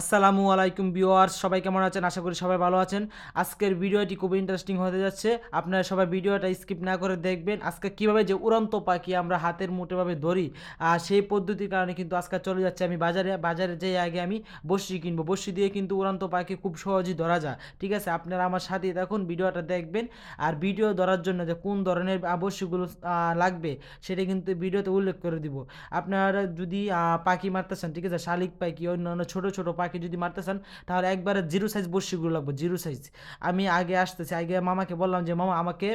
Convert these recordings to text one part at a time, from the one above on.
আসসালামু আলাইকুম ভিউয়ার্স সবাই কেমন আছেন? আশা করি সবাই ভালো আছেন। আজকের ভিডিওটি খুব ইন্টারেস্টিং হতে যাচ্ছে। আপনারা সবাই ভিডিওটা স্কিপ না করে দেখবেন। আজকে কীভাবে যে উড়ন্ত পাখি আমরা হাতের মুঠোভাবে ধরি আর সেই পদ্ধতির কারণে কিন্তু আজকে চলে যাচ্ছে আমি বাজারে। বাজারে যেয়ে আগে আমি বসি কিনবো। বসি দিয়ে কিন্তু উড়ন্ত পাখি খুব সহজেই ধরা যায়। ঠিক আছে? আপনারা আমার সাথে দেখুন ভিডিওটা দেখবেন। আর ভিডিও ধরার জন্য যে কোন ধরনের আহ, লাগবে সেটা কিন্তু ভিডিওতে উল্লেখ করে দিব। আপনারা যদি পাখি মারতে চান ঠিক আছে? শালিক পাখি অন্যান্য ছোট ছোট পাখি যদি মারতে চান তাহলে একবারে জিরো সাইজ বড়শিগুলো লাগবে, জিরো সাইজ আমি আগে আসতেছি, আগে মামাকে বললাম যে, মামা, আমাকে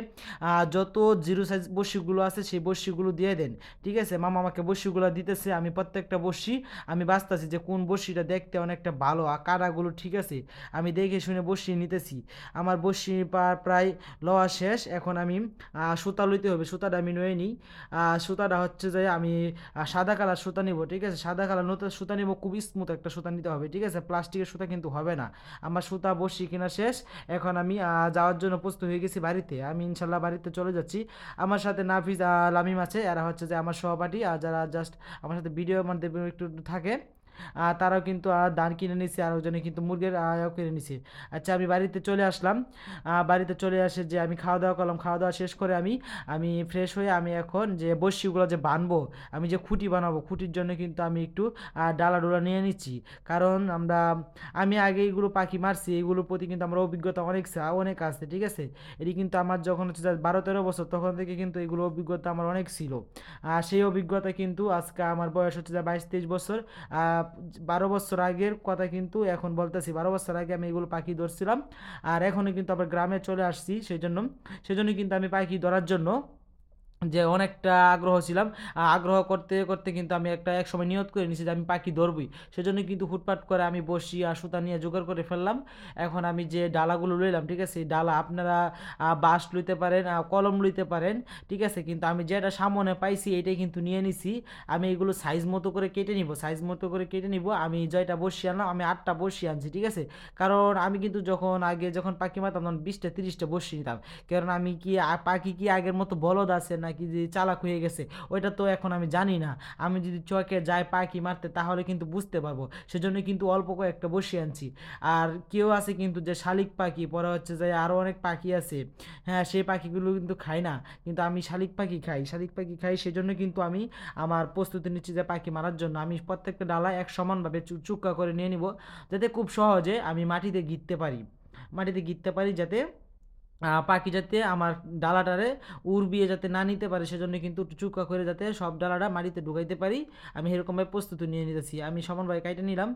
যত জিরো সাইজ বড়শিগুলো আছে, সেই বড়শিগুলো দিয়ে দেন। ঠিক আছে? মামা আমাকে বড়শিগুলো দিতেছে, আমি প্রত্যেকটা বড়শি, আমি বাঁচতেছি যে, কোন বড়শিটা দেখতে অনেকটা ভালো, আর কাটাগুলো ঠিক আছে? আমি দেখে শুনে বড়শি নিতেছি। আমার পা- প্রায় লওয়া শেষ, এখন আমি সুতা লইতে হবে, সুতাটা আমি নয়ে নিই। সুতাটা হচ্ছে যে, আমি সাদা কালার সুতা নিব, ঠিক আছে? সাদা কালার নতুন সুতা নিব, খুব স্মুথ একটা সুতা নিতে হবে, ঠিক আছে? প্লাস্টিকের সুতা কিন্তু হবে না। আমার সুতা বসি কিনা শেষ। এখন আমি যাওয়ার জন্য প্রস্তুত হয়ে গেছি বাড়িতে। আমি ইনশাল্লাহ বাড়িতে চলে যাচ্ছি। আমার সাথে নাফিজ লামিম আছে। এরা হচ্ছে যে আমার সহপাঠী। আর যারা জাস্ট আমার সাথে ভিডিও মধ্যে একটু থাকে। তারাও কিন্তু ধান কিনে নিছে আর ওজনে কিন্তু মুরগির আহ, কিনে নিছে। আচ্ছা আমি বাড়িতে চলে আসলাম। বাড়িতে চলে আসে যে আমি খাওয়া দাওয়া করলাম খাওয়া দাওয়া শেষ করে আমি আমি ফ্রেশ হয়ে আমি এখন যে বড়শিগুলো যে বানবো আমি যে খুঁটি বানাবো খুঁটির জন্য কিন্তু আমি একটু ডালা ডোলা নিয়ে নিচ্ছি। কারণ আমরা আমি আগে এইগুলো পাখি মারছি এইগুলোর প্রতি কিন্তু আমার অভিজ্ঞতা অনেক অনেক আছে ঠিক আছে? এটি কিন্তু আমার যখন হচ্ছে বারো তেরো বছর তখন থেকে কিন্তু এগুলো অভিজ্ঞতা আমার অনেক ছিল। আর সেই অভিজ্ঞতা কিন্তু আজকে আমার বয়স হচ্ছে যে বাইশ তেইশ বছর বারো বছর আগের কথা কিন্তু এখন বলতেছি। বারো বছর আগে আমি এগুলো পাখি ধরছিলাম। আর এখনও কিন্তু আবার গ্রামে চলে আসছি সেই জন্য সেই জন্য কিন্তু আমি পাখি ধরার জন্য যে অনেকটা আগ্রহ ছিলাম। আগ্রহ করতে করতে কিন্তু আমি একটা এক সময় নিয়ত করে নিয়েছি যে আমি পাখি ধরবই। সেজন্য কিন্তু হুটপাট করে আমি বসি আর সুতা নিয়ে জোগাড় করে ফেললাম। এখন আমি যে ডালাগুলো লইলাম, ঠিক আছে? ডালা আপনারা বাঁশ লইতে পারেন কলম লইতে পারেন, ঠিক আছে? কিন্তু আমি যেটা সামনে পাইছি এটাই কিন্তু নিয়ে নিছি। আমি এগুলো সাইজ মতো করে কেটে নিব সাইজ মতো করে কেটে নিব। আমি জয়টা বসি আনলাম, আমি আটটা বসি আনছি, ঠিক আছে? কারণ আমি কিন্তু যখন আগে যখন পাখি মারতাম তখন বিশটা, তিরিশটা বসি নিতাম কারণ আমি কি পাখি কি আগের মতো বলদ আছে নাকি যে চালাক হয়ে গেছে, ওইটা তো এখন আমি জানি না। আমি যদি চকে যাই পাখি মারতে, তাহলে কিন্তু বুঝতে পারব। সেজন্য কিন্তু অল্প কয়েকটা বসে আনছি। আর কেউ আছে কিন্তু যে শালিক পাখি, পরে হচ্ছে যে আরও অনেক পাখি আছে। হ্যাঁ সেই পাখিগুলো কিন্তু খাই না। কিন্তু আমি শালিক পাখি খাই। শালিক পাখি খাই, সেজন্য কিন্তু আমি আমার প্রস্তুতি নিচ্ছি যে পাখি মারার জন্য। আমি প্রত্যেকটা ডালা এক সমানভাবে চুক্কা করে নিয়ে নিব, যাতে খুব সহজে আমি মাটিতে গিরতে পারি। মাটিতে গিরতে পারি যাতে পাখি যাতে আমার ডালাটারে উড়বিয়ে যাতে না নিতে পারে, সেজন্য কিন্তু চুক্কা করে যাতে সব ডালাটা মাটিতে ঢুকাইতে পারি। আমি এরকমভাবে প্রস্তুতি নিয়ে নিতেছি। আমি সমানভাবে কাইটে নিলাম।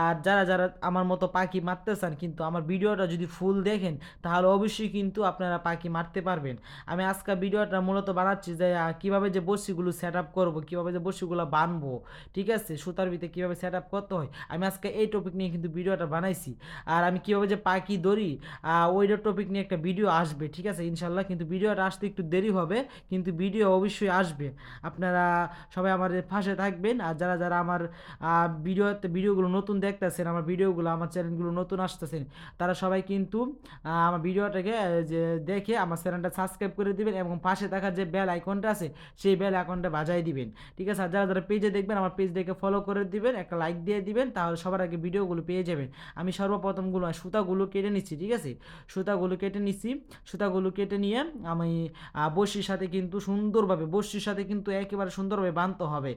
আর যারা যারা আমার মতো পাখি মারতে চান, কিন্তু আমার ভিডিওটা যদি ফুল দেখেন, তাহলে অবশ্যই কিন্তু আপনারা পাখি মারতে পারবেন। আমি আজকে ভিডিওটা মূলত বানাচ্ছি যে কীভাবে যে বসিগুলো সেট আপ করব, কীভাবে যে বসিগুলো বানবো, ঠিক আছে? সুতার ভিতরে কীভাবে সেট আপ করতে হয়? আমি আজকে এই টপিক নিয়ে কিন্তু ভিডিওটা বানাইছি। আর আমি কীভাবে যে পাখি ধরি ওইটার টপিক নিয়ে একটা ভিডিও আসবে, ঠিক আছে? ইনশাল্লাহ কিন্তু ভিডিওটা আসতে একটু দেরি হবে, কিন্তু ভিডিও অবশ্যই আসবে। আপনারা সবাই আমাদের পাশে থাকবেন, আর যারা যারা আমার ভিডিওতে ভিডিওগুলো নতুন দেখতেছেন, আমার ভিডিওগুলো, আমার চ্যানেলগুলো নতুন আসতেছেন, তারা সবাই কিন্তু আমার ভিডিওটাকে যে, দেখে আমার চ্যানেলটা সাবস্ক্রাইব করে দিবেন এবং পাশে থাকা যে বেল আইকনটা আছে, সেই বেল আইকনটা বাজাই দিবেন, ঠিক আছে? আর যারা যারা পেজে দেখবেন, আমার পেজ দেখে ফলো করে দিবেন, একটা লাইক দিয়ে দিবেন, তাহলে সবার আগে ভিডিওগুলো পেয়ে যাবেন। আমি সর্বপ্রথমগুলো, সুতাগুলো কেটে নিচ্ছি, ঠিক আছে? সুতাগুলো কেটে নিচ্ছি সুতাগুলো কেটে নিয়ে আমি বড়শির সাথে কিন্তু সুন্দরভাবে, বড়শির সাথে কিন্তু একেবারে সুন্দরভাবে বাঁধতে হবে।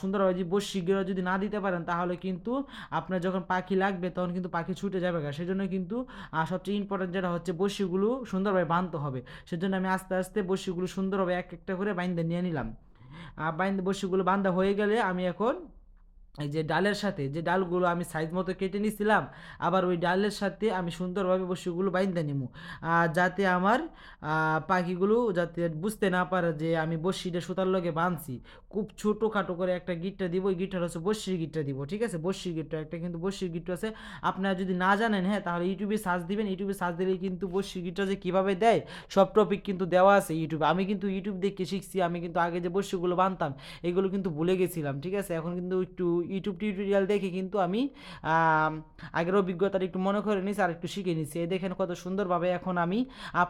সুন্দরভাবে যদি বড়শিগুলো যদি না দিতে পারেন, তাহলে কিন্তু আপনার যখন পাখি লাগবে, তখন কিন্তু পাখি ছুটে যাবে গা। সেজন্য কিন্তু সবচেয়ে ইম্পর্টেন্ট যেটা হচ্ছে বড়শিগুলো সুন্দরভাবে বাঁধতে হবে। সেজন্য আমি আস্তে আস্তে বড়শিগুলো সুন্দরভাবে এক একটা করে বাইন্দা নিয়ে নিলাম। আর বাইন্দা বড়শিগুলো বাঁধা হয়ে গেলে আমি এখন যে ডালের সাথে, যে ডালগুলো আমি সাইজ মতো কেটে নিয়েছিলাম আবার ওই ডালের সাথে আমি সুন্দরভাবে বসিগুলো বাইন্দা আর যাতে আমার পাখিগুলো যাতে বুঝতে না পারে যে আমি বসিটা সুতার লগে বাঁধছি। খুব ছোটো খাটো করে একটা গিটটা দিব, ওই গিটটা হচ্ছে বসির গিটটা দিব, ঠিক আছে? বসির গিটটা, একটা কিন্তু বসির গিটটা আছে। আপনারা যদি না জানেন হ্যাঁ তাহলে ইউটিউবে সার্চ দিবেন। ইউটিউবে সার্চ দিলেই কিন্তু বসির গিটটা যে কীভাবে দেয়, সব টপিক কিন্তু দেওয়া আছে ইউটিউবে। আমি কিন্তু ইউটিউব দেখে শিখছি, আমি কিন্তু আগে যে বসিগুলো বানতাম এগুলো কিন্তু ভুলে গেছিলাম, ঠিক আছে? এখন কিন্তু একটু ইউটিউব টিউটোরিয়াল দেখে কিন্তু আমি আগের অভিজ্ঞতাটা একটু মনে করে নিছি আর একটু শিখে নিছি। এই দেখেন কত সুন্দরভাবে এখন আমি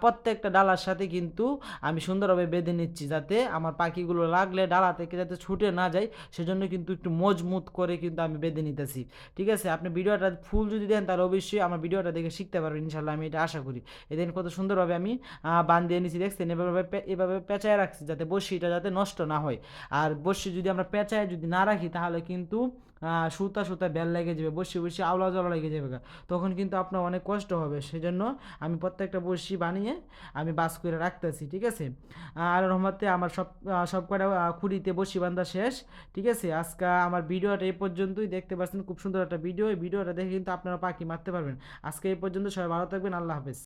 প্রত্যেকটা ডালার সাথে কিন্তু আমি সুন্দরভাবে বেঁধে নিচ্ছি যাতে আমার পাখিগুলো লাগলে ডালা থেকে যাতে ছুটে না যায়, সেজন্য কিন্তু একটু মজবুত করে কিন্তু আমি বেঁধে নিতেছি। ঠিক আছে? আপনি ভিডিওটা ফুল যদি দেন তাহলে অবশ্যই আমার ভিডিওটা দেখে শিখতে পারবেন ইনশাল্লাহ আমি এটা আশা করি। এদিন কত সুন্দরভাবে আমি বান্ধিয়ে নিছি। দেখছেন? এভাবে এভাবে পেঁচায় রাখছি যাতে বড়শিটা যাতে নষ্ট না হয়। আর বড়শি যদি আমরা পেঁচায় যদি না রাখি তাহলে কিন্তু সুতা সুতা বেল লেগে যাবে, বসে বসে আওলা জলা লেগে যাবে। তখন কিন্তু আপনার অনেক কষ্ট হবে। সেজন্য আমি প্রত্যেকটা বড়শি বানিয়ে আমি বাস করে রাখতেছি, ঠিক আছে? আর রহমতে আমার সব সব কটা খুঁড়িতে বসি বান্ধা শেষ, ঠিক আছে? আজকে আমার ভিডিওটা এই পর্যন্তই। দেখতে পাচ্ছেন খুব সুন্দর একটা ভিডিও। এই ভিডিওটা দেখে কিন্তু আপনারা পাখি মারতে পারবেন। আজকে এই পর্যন্ত সবাই ভালো থাকবেন। আল্লাহ হাফেজ।